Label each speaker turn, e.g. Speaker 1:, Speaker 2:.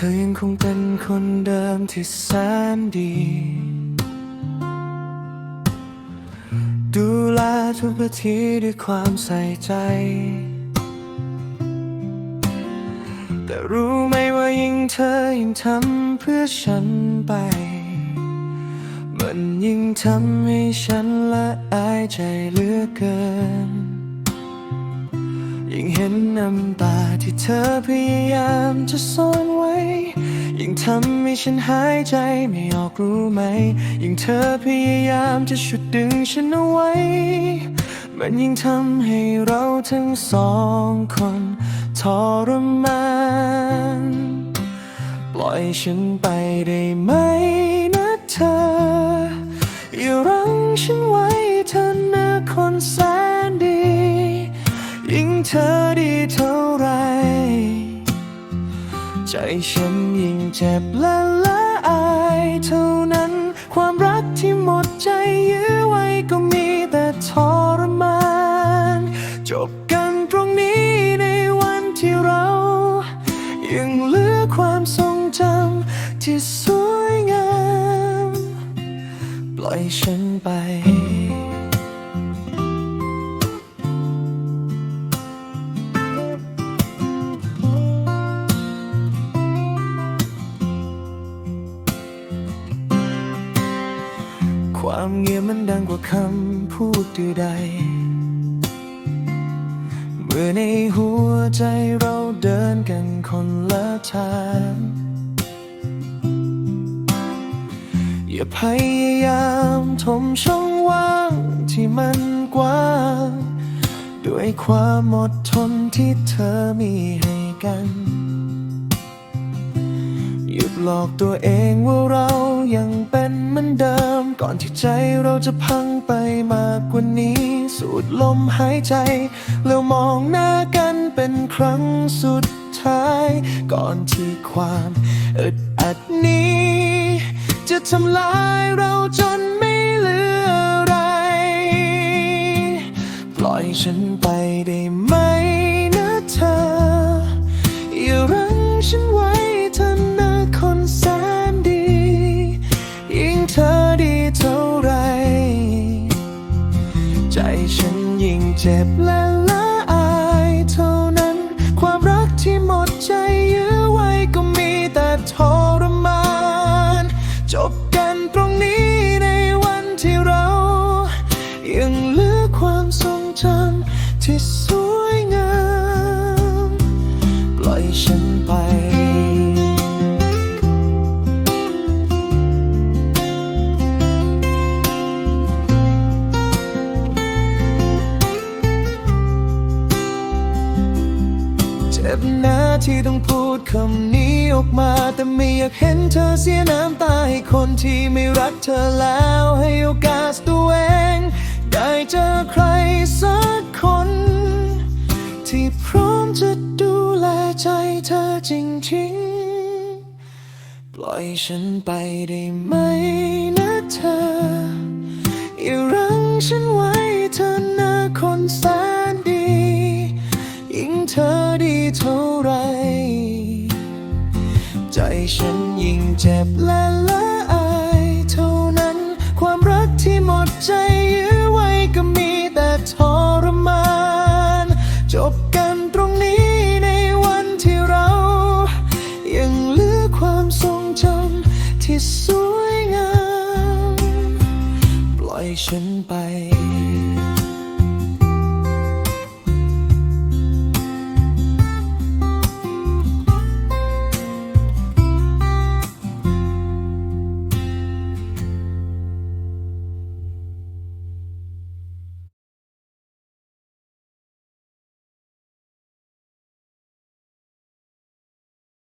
Speaker 1: ธอยังคงเป็นคนเดิมที่แสนดี ดูแลทุกนาทีด้วยความใส่ใจ แต่รู้ไหมว่ายิ่งเธอยิ่งทำเพื่อฉันไป มันยิ่งทำให้ฉันละอายใจเหลือเกิน ยิ่งเห็นน้ำตาที่เธอพยายามจะซ่อน ทำให้ฉันหายใจไม่ออกรู้ไหม ยิ่งเธอพยายามจะฉุดดึงฉันเอาไว้ มันยิ่งทำให้เราทั้งสองคนทรมาน ปล่อยฉันไปได้ไหมนะเธอ อย่ารั้งฉันไว้เธอนะคนแสนดี ยิ่งเธอดีเท่าไร ใจฉันยิ่งเจ็บและละอายเท่านั้น ความรักที่หมดใจยื้อไว้ก็มีแต่ทรมาน จบกันตรงนี้ในวันที่เรา ยังเหลือความทรงจำที่สวยงาม ปล่อยฉันไป ความเงียบมันดังกว่าคำพูดใดเมื่อในหัวใจเราเดินกันคนละทางอย่าพยายามทมช่องว่างที่มันกว้างด้วยความอดทนที่เธอมีให้กัน หยุดหลอกตัวเองว่าเรายังเป็นเหมือนเดิม ก่อนที่ใจเราจะพังไปมากกว่านี้ สูดลมหายใจ แล้วมองหน้ากันเป็นครั้งสุดท้าย ก่อนที่ความอึดอัดนี้ จะทำลายเราจนไม่เหลืออะไร ปล่อยฉันไปได้ไหม จ็บและละอายเท่านั้น ความรักที่หมดใจยื้อไว้ก็มีแต่ทรมาน จบกันตรงนี้ในวันที่เรา ยังเหลือความทรงจำที่สวยงาม ปล่อยฉันไป จ็บนะที่ต้องพูดคำนี้ออกมา แต่ไม่อยากเห็นเธอเสียน้ำตาให้คนที่ไม่รักเธอแล้วให้โอกาสตัวเอง ได้เจอใครสักคน ที่พร้อมจะดูแลใจเธอจริงๆ ปล่อยฉันไปได้ไหมนะเธอ อย่ารั้งฉันไว้เธอนะคนแสนดียิ่งเธอดี เท่าไร ใจฉันยิ่งเจ็บและละอายเท่านั้น ความรักที่หมดใจยื้อไว้ก็มีแต่ทรมาน จบกันตรงนี้ในวันที่เรา ยังเหลือความทรงจำที่สวยงาม ปล่อยฉันไป